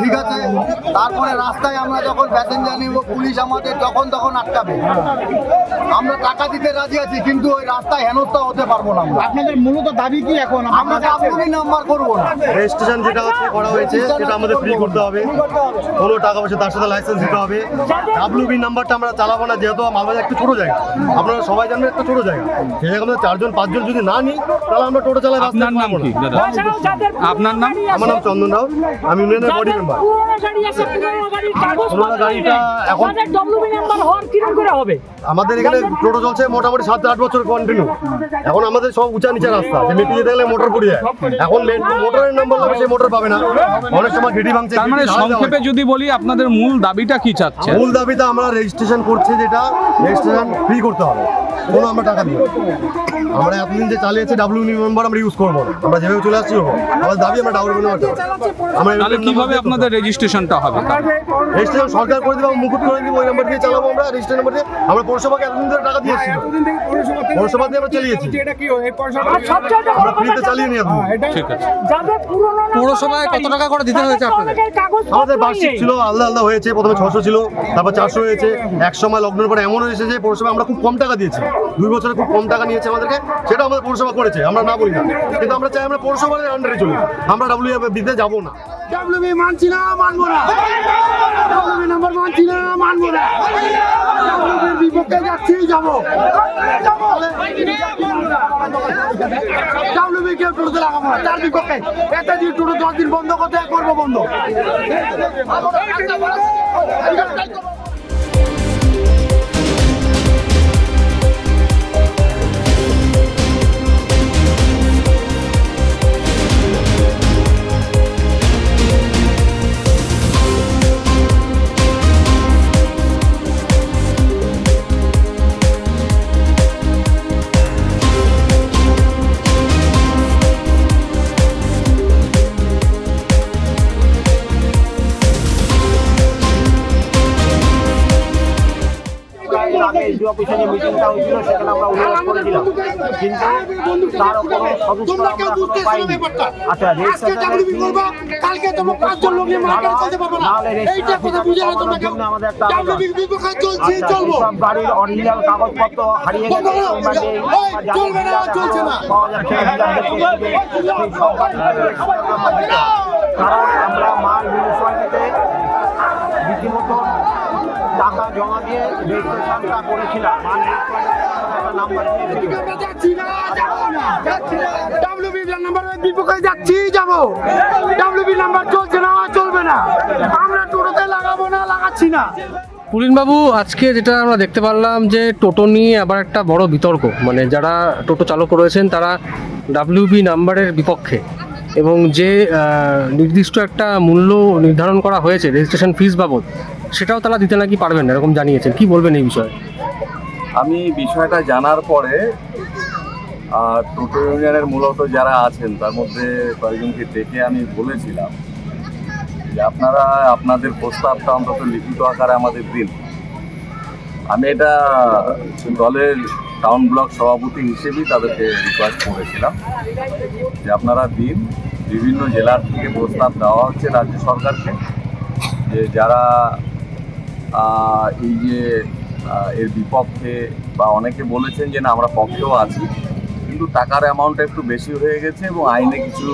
ঠিক আছে? তারপরে রাস্তায় আমরা যখন প্যাসেঞ্জার নিব পুলিশ আমাদের যখন তখন আটকাবে। আমরা টাকা দিতে রাজি আছি কিন্তু ওই রাস্তায় হেনস্থা হতে পারব না আমরা। আপনাদের মূলত দাবি কি এখন? আমরা ডাব্লিউবি নাম্বার করব না। রেজিস্ট্রেশন যেটা হচ্ছে করা হয়েছে সেটা আমাদের ফ্রি করতে হবে। কোনো টাকা পয়সা তার সাথে লাইসেন্স দিতে হবে। ডাব্লিউবি নাম্বারটা আমরা চালাবো না যেহেতু মালবাজার একটু ছোটো জায়গা। আপনারা সবাই জানবেন একটা ছোটো জায়গা। সেই আমাদের চারজন পাঁচজন যদি না নিই তাহলে আমরা টোটো চালাই আপনার নাম কি? আপনার নাম আমার নাম চন্দন রাও। আমি ইউনিয়নের বডি মেম্বার পুরোনো গাড়িটা এখন- ডব্লিউবি নাম্বার হওয়ার কীরকম করে হবে? আমাদের এখানে টোটো চলছে মোটামুটি সাত আট বছর কন্টিনিউ এখন আমাদের সব উঁচা নিচা রাস্তা যে যেতে গেলে মোটর পড়ে যায়। এখন মোটরের নাম্বার লাগবে সেই মোটর পাবে না। অনেক সময় ঘেটি ভাঙছে তার মানে সংক্ষেপে যদি বলি আপনাদের মূল দাবিটা কি চাচ্ছেন? মূল দাবিতে আমরা রেজিস্ট্রেশন করছি যেটা রেজিস্ট্রেশন ফ্রি করতে হবে। কোনো আমরা টাকা না। আমরা এতদিন যে চালিয়েছি ডাব্লিউ মেম্বার আমরা ইউজ করব না। আমরা যেভাবে চলে আসছি আমাদের দাবি আমরা ডাব্লিউ মেম্বার আমরা তাহলে কীভাবে আপনাদের রেজিস্ট্রেশনটা হবে রেজিস্ট্রেশন সরকার করে দেবো মুকুট করে দিব ওই নাম্বার দিয়ে চালাবো আমরা রেজিস্ট্রেশন নাম্বার দিয়ে। আমরা পৌরসভাকে এতদিন ধরে টাকা দিয়েছি। পৌরসভা দিয়ে আমরা চালিয়েছি। আমরা ফ্রিতে চালিয়ে নিয়ে আসব। ঠিক আছে। পৌরসভায় কত টাকা করে দিতে হয়েছে আপনাদের? আমাদের বার্ষিক ছিল আলাদা আলাদা হয়েছে প্রথমে ছশো ছিল তারপর চারশো হয়েছে এক সময় লকডাউনের পরে এমন হয়েছে যে পৌরসভা আমরা খুব কম টাকা দিয়েছি। দুই বছরে খুব কম টাকা নিয়েছে আমাদেরকে সেটা আমাদের পৌরসভা করেছে, আমরা না বলি না। কিন্তু আমরা চাই আমরা পৌরসভার আন্ডারে চলি, আমরা ডাব্লিউ দিতে যাব না। ডাব্লিউবি মানছি না, মানবো না। নাম্বার মানছি না, মানবো না। বিপক্ষে যাচ্ছি যাব। ডাব্লিউবি কে টোটোতে লাগাবো না, তার বিপক্ষে। এটা টোটো দশ দিন বন্ধ করতে, করব বন্ধ। এসডি অফিসে যে মিটিংটা হয়েছিল সেখানে আমরা অনুরোধ করেছিলাম কিন্তু তার কোনো সদস্য আমরা পাইনি আচ্ছা কালকে তোমরা পাঁচজন লোক নিয়ে মার্কেটে চলতে পারবে না এইটা কথা বুঝে না তোমরা কেউ জন্য আমাদের একটা বিপক্ষে চলছি আচ্ছা, চলবো এইসব গাড়ির অরিজিনাল কাগজপত্র হারিয়ে গেছে চলবে না, চলছে না। কারণ আমরা মাল মিউনিসিপালিটিতে রীতিমতো টাকা জমা দিয়ে রেজিস্ট্রেশনটা করেছিলাম। মাল একটা নাম্বার দিয়েছিল। আমরা যাচ্ছি না যাব না। ডাব্লিউবি নাম্বারের বিপক্ষে যাচ্ছি যাব। ডাব্লিউবি নাম্বার চলছে না চলবে না। আমরা টোটোতে লাগাবো না লাগাচ্ছি না। পুলিনবাবু আজকে যেটা আমরা দেখতে পারলাম যে টোটো নিয়ে আবার একটা বড় বিতর্ক। মানে যারা টোটো চালক রয়েছেন তারা ডাব্লিউবি নাম্বারের বিপক্ষে। এবং যে নির্দিষ্ট একটা মূল্য নির্ধারণ করা হয়েছে রেজিস্ট্রেশন ফিস বাবদ সেটাও তারা দিতে নাকি পারবেন না, এরকম জানিয়েছেন। কি বলবেন এই বিষয়ে? আমি বিষয়টা জানার পরে আর টোটো ইউনিয়নের মূলত যারা আছেন, তার মধ্যে কয়েকজনকে ডেকে আমি বলেছিলাম যে আপনারা, আপনাদের প্রস্তাবটা অন্তত লিখিত আকারে আমাদের দিন। আমি এটা দলের টাউন ব্লক সভাপতি হিসেবেই তাদেরকে রিকোয়েস্ট করেছিলাম যে আপনারা দিন, বিভিন্ন জেলার থেকে প্রস্তাব দেওয়া হচ্ছে রাজ্য সরকারকে, যে যারা এই যে এর বিপক্ষে বা অনেকে বলেছেন যে, না, আমরা পক্ষেও আছি। কিন্তু টাকার অ্যামাউন্টটা একটু বেশি হয়ে গেছে এবং আইনে কিছু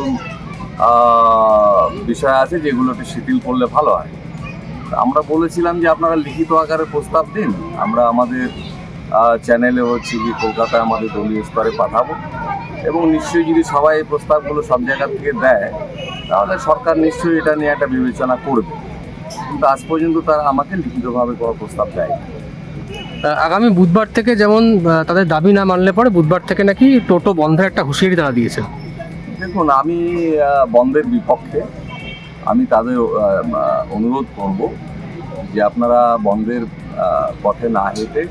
বিষয় আছে যেগুলোকে শিথিল করলে ভালো হয়। আমরা বলেছিলাম যে, আপনারা লিখিত আকারে প্রস্তাব দিন। আমরা আমাদের চ্যানেলে হচ্ছে কি কলকাতায় আমাদের দলীয় স্তরে পাঠাবো। এবং নিশ্চয়ই যদি সবাই এই প্রস্তাবগুলো সব জায়গা থেকে দেয়, তাহলে সরকার নিশ্চয়ই এটা নিয়ে একটা বিবেচনা করবে। কিন্তু আজ পর্যন্ত তারা আমাকে লিখিতভাবে কোনো প্রস্তাব দেয় আগামী বুধবার থেকে যেমন তাদের দাবি না মানলে পরে বুধবার থেকে নাকি টোটো বন্ধের একটা হুঁশিয়ারি তারা দিয়েছে। দেখুন আমি বন্ধের বিপক্ষে আমি তাদের অনুরোধ করব যে আপনারা বন্ধের পথে না হেঁটে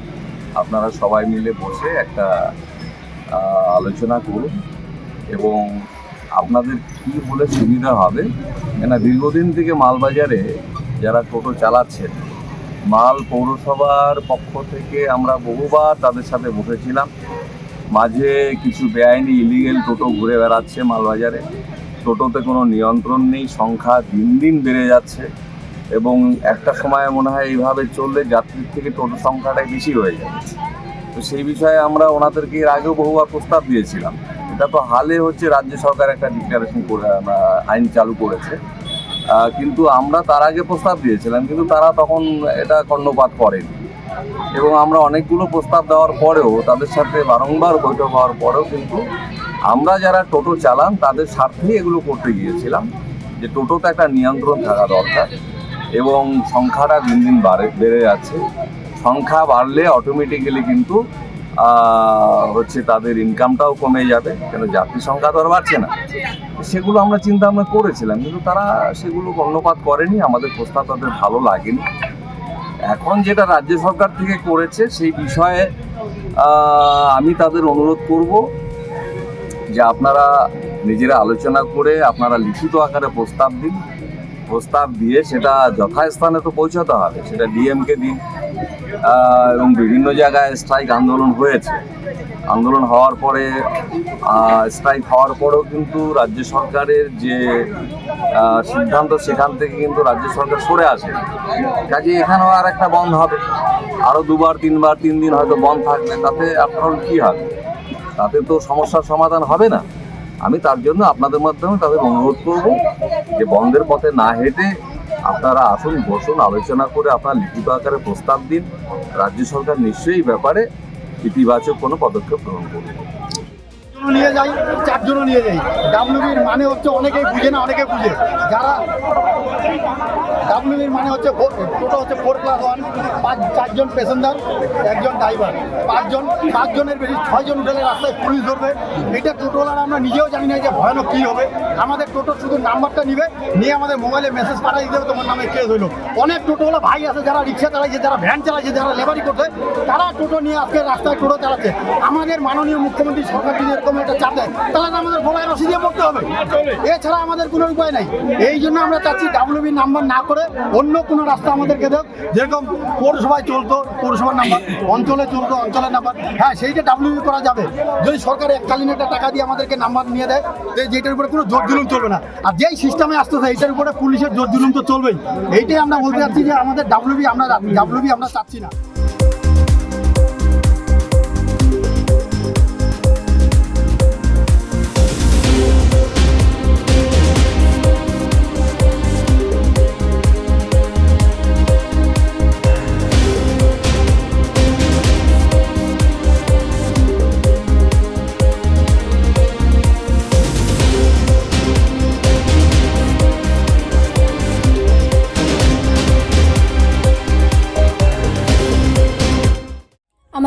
আপনারা সবাই মিলে বসে একটা আলোচনা করুন এবং আপনাদের কি হলে সুবিধা হবে কেন দীর্ঘদিন থেকে মালবাজারে যারা টোটো চালাচ্ছেন, মাল পৌরসভার পক্ষ থেকে আমরা বহুবার তাদের সাথে বসেছিলাম। মাঝে কিছু বেআইনি ইলিগেল টোটো ঘুরে বেড়াচ্ছে মালবাজারে। টোটোতে কোনো নিয়ন্ত্রণ নেই, সংখ্যা দিন দিন বেড়ে যাচ্ছে এবং একটা সময় মনে হয় এইভাবে চললে যাত্রীর থেকে টোটো সংখ্যাটাই বেশি হয়ে যাবে তো সেই বিষয়ে আমরা ওনাদেরকে এর আগেও বহুবার প্রস্তাব দিয়েছিলাম। এটা তো হালে হচ্ছে রাজ্য সরকার একটা ডিক্লারেশন করে আইন চালু করেছে। কিন্তু আমরা তার আগে প্রস্তাব দিয়েছিলাম, কিন্তু তারা তখন এটা কর্ণপাত করেনি। এবং আমরা অনেকগুলো প্রস্তাব দেওয়ার পরেও, তাদের সাথে বারংবার বৈঠক হওয়ার পরেও কিন্তু আমরা যারা টোটো চালান, তাদের স্বার্থেই এগুলো করতে গিয়েছিলাম, যে টোটোতে একটা নিয়ন্ত্রণ থাকা দরকার এবং সংখ্যাটা দিন দিন বাড়ে, বেড়ে যাচ্ছে। সংখ্যা বাড়লে অটোমেটিক্যালি কিন্তু হচ্ছে তাদের ইনকামটাও কমে যাবে, কেন যাত্রী সংখ্যা তো আর বাড়ছে না। সেগুলো আমরা চিন্তা ভাবনা করেছিলাম, কিন্তু তারা সেগুলো কর্ণপাত করেনি, আমাদের প্রস্তাব তাদের ভালো লাগেনি। এখন যেটা রাজ্য সরকার থেকে করেছে, সেই বিষয়ে আমি তাদের অনুরোধ করব যে আপনারা নিজেরা আলোচনা করে আপনারা লিখিত আকারে প্রস্তাব দিন। প্রস্তাব দিয়ে সেটা যথাস্থানে তো পৌঁছাতে হবে, সেটা ডিএমকে দিন। এবং বিভিন্ন জায়গায় স্ট্রাইক আন্দোলন হয়েছে। আন্দোলন হওয়ার পরে স্ট্রাইক হওয়ার পরেও কিন্তু রাজ্য সরকারের যে সিদ্ধান্ত, সেখান থেকে কিন্তু রাজ্য সরকার সরে আসে। কাজে এখানেও আর একটা বন্ধ হবে। আরও দুবার, তিনবার, তিন দিন হয়তো বন্ধ থাকবে। তাতে আপনার কি হবে? তাতে তো সমস্যার সমাধান হবে না। আমি তার জন্য আপনাদের মাধ্যমে তাদের অনুরোধ করব যে বন্ধের পথে না হেঁটে আপনারা আসুন, বসুন, আলোচনা করে আপনার লিখিত আকারে প্রস্তাব দিন। রাজ্য সরকার নিশ্চয়ই ব্যাপারে ইতিবাচক কোনো পদক্ষেপ গ্রহণ করবে। জন্য নিয়ে যাই, চারজনও নিয়ে যাই। ডাব্লিউবির মানে হচ্ছে অনেকেই বুঝে না অনেকে বুঝে। যারা ডাব্লিউবির মানে হচ্ছে টোটো হচ্ছে ফোর ক্লাস ওয়ান পাঁচ, চারজন প্যাসেঞ্জার একজন ড্রাইভার পাঁচজন, পাঁচজনের বেশি, ছয়জন উঠলে রাস্তায় পুলিশ ধরবে। এটা টোটোওয়ালারা আমরা নিজেও জানি না যে ভয়ানক কী হবে। আমাদের টোটো শুধু নাম্বারটা নিবে, নিয়ে আমাদের মোবাইলে মেসেজ পাঠিয়ে দেবে তোমার নামে কেস হইল। অনেক টোটোওয়ালা ভাই আছে যারা রিক্সা চালাইছে, যারা ভ্যান চালাইছে, যারা লেবারি করছে, তারা টোটো নিয়ে আজকে রাস্তায় টোটো চালাচ্ছে। আমাদের মাননীয় মুখ্যমন্ত্রী সরকার যদি এরকম একটা চাপ দেয়, তাহলে তো আমাদের গলায় রসি দিয়ে পড়তে হবে। এছাড়া আমাদের কোনো উপায় নাই। এই জন্য আমরা চাচ্ছি ডাব্লিউবি নাম্বার না করে অন্য কোনো রাস্তা আমাদেরকে দেখ যেরকম পৌরসভায় চলতো, পৌরসভার নাম্বার, অঞ্চলে চলতো, অঞ্চলের নাম্বার। হ্যাঁ সেইটা ডাব্লিউবি করা যাবে। যদি সরকার এককালীন একটা টাকা দিয়ে আমাদেরকে নাম্বার নিয়ে দেয় যেটার উপরে কোনো জোর জুলুম চলবে না। আর যেই সিস্টেমে আসতেছে এইটার উপরে পুলিশের জোর জুলুম তো চলবেই। এইটাই আমরা বলতে চাচ্ছি যে আমাদের ডাব্লিউবি আমরা ডাব্লিউবি আমরা চাচ্ছি না।